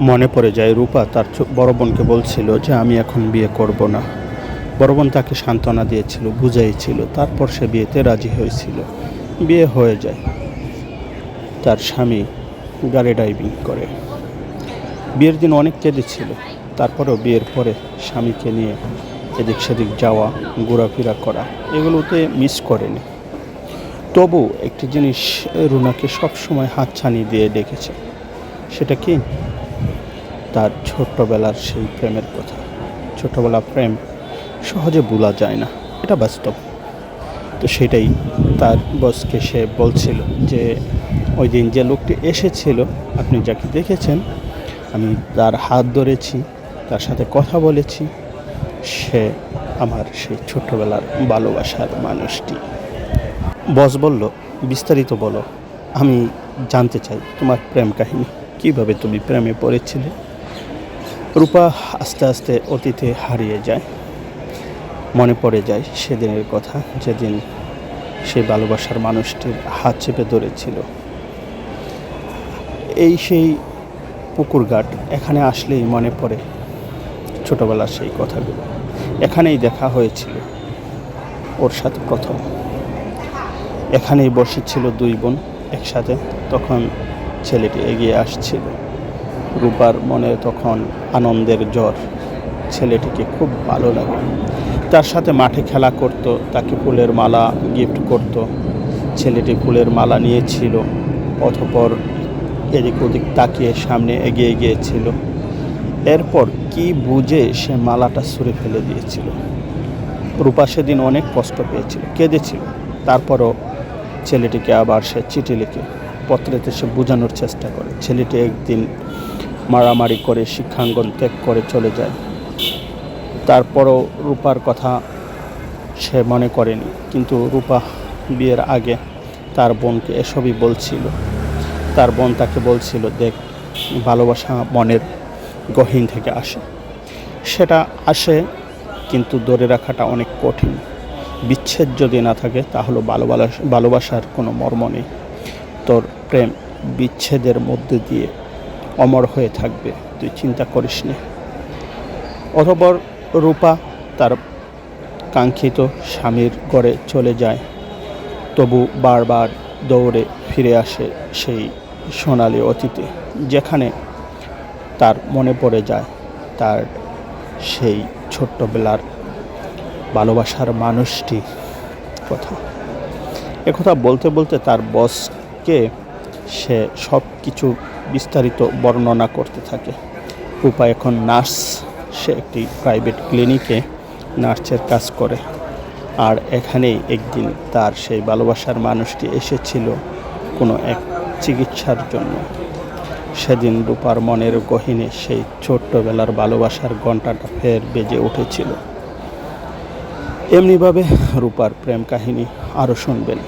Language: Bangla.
মনে পড়ে যায়, রূপা তার বড় বোনকে বলছিল যে, আমি এখন বিয়ে করব না। বড় বোন তাকে সান্ত্বনা দিয়েছিল, বুঝাইছিল, তারপর সে বিয়েতে রাজি হয়েছিল। বিয়ে হয়ে যায়। তার স্বামী গাড়ি ড্রাইভিং করে। বিয়ের দিন অনেক কেঁদেছিল। তারপরেও বিয়ের পরে স্বামীকে নিয়ে এদিক সেদিক যাওয়া, ঘোরাফেরা করা, এগুলোতে মিস করেনি। তবু একটি জিনিস রুনাকে সবসময় হাতছানি দিয়ে ডেকেছে। সেটা কি? তার ছোট্টবেলার সেই প্রেমের কথা। ছোটবেলা প্রেম সহজে ভোলা যায় না, এটা বাস্তব। তো সেটাই তার বসকে সে বলছিল যে, ওই দিন যে লোকটি এসেছিল, আপনি যাকে দেখেছেন, আমি তার হাত ধরেছি, তার সাথে কথা বলেছি, সে আমার সেই ছোট্টবেলার ভালোবাসার মানুষটি। বস বলল, বিস্তারিত বলো, আমি জানতে চাই তোমার প্রেম কাহিনী। কীভাবে তুমি প্রেমে পড়েছিলে? রূপা আস্তে আস্তে অতীতে হারিয়ে যায়, মনে পড়ে যায় সেদিনের কথা, যেদিন সেই ভালোবাসার মানুষটির হাত চেপে ধরেছিল। এই সেই পুকুরঘাট, এখানে আসলেই মনে পড়ে ছোটবেলার সেই কথাগুলো। এখানেই দেখা হয়েছিল ওর সাথে প্রথম। এখানেই বসেছিল দুই বোন একসাথে, তখন ছেলেটি এগিয়ে আসছিল। রূপার মনে তখন আনন্দের জ্বর। ছেলেটিকে খুব ভালো লাগে। তার সাথে মাঠে খেলা করত, তাকে ফুলের মালা গিফট করত। ছেলেটি ফুলের মালা নিয়েছিল অথপর এদিক ওদিক তাকিয়ে সামনে এগিয়ে গিয়েছিল। এরপর কি বুঝে সে মালাটা ছুঁড়ে ফেলে দিয়েছিল। রূপা সেদিন অনেক কষ্ট পেয়েছিল, কেঁদেছিল। তারপরও ছেলেটিকে আবার সে চিঠি লিখে, পত্রেতে সে বোঝানোর চেষ্টা করে। ছেলেটি একদিন মারামারি করে, শিক্ষাঙ্গন ত্যাগ করে চলে যায়। তারপরও রূপার কথা সে মনে করেনি। কিন্তু রূপা বিয়ের আগে তার বোনকে এসবই বলছিল। তার বোন তাকে বলছিল, দেখ, ভালোবাসা মনের গহীন থেকে আসে। সেটা আসে, কিন্তু ধরে রাখাটা অনেক কঠিন। বিচ্ছেদ যদি না থাকে, তাহলে ভালোবাসা ভালোবাসার কোনো মর্ম নেই। তোর প্রেম বিচ্ছেদের মধ্যে দিয়ে অমর হয়ে থাকবে, তুই চিন্তা করিস নি। অতপর রূপা তার কাঙ্ক্ষিত স্বামীর ঘরে চলে যায়। তবু বারবার দৌড়ে ফিরে আসে সেই সোনালি অতীতে যেখানে তার মনে পড়ে যায় তার সেই ছোট্টবেলার ভালোবাসার মানুষটি কথা। একথা বলতে বলতে তার বসকে সে সব কিছু বিস্তারিত বর্ণনা করতে থাকে। রূপা এখন নার্স, সে একটি প্রাইভেট ক্লিনিকে নার্সের কাজ করে। আর এখানেই একদিন তার সেই ভালোবাসার মানুষটি এসেছিল কোনো এক চিকিৎসার জন্য। সেদিন রূপার মনের গহিনে সেই ছোট্টবেলার ভালোবাসার ঘণ্টাটা ফের বেজে উঠেছিল। এমনিভাবে রূপার প্রেম কাহিনী আরও শুনবেন।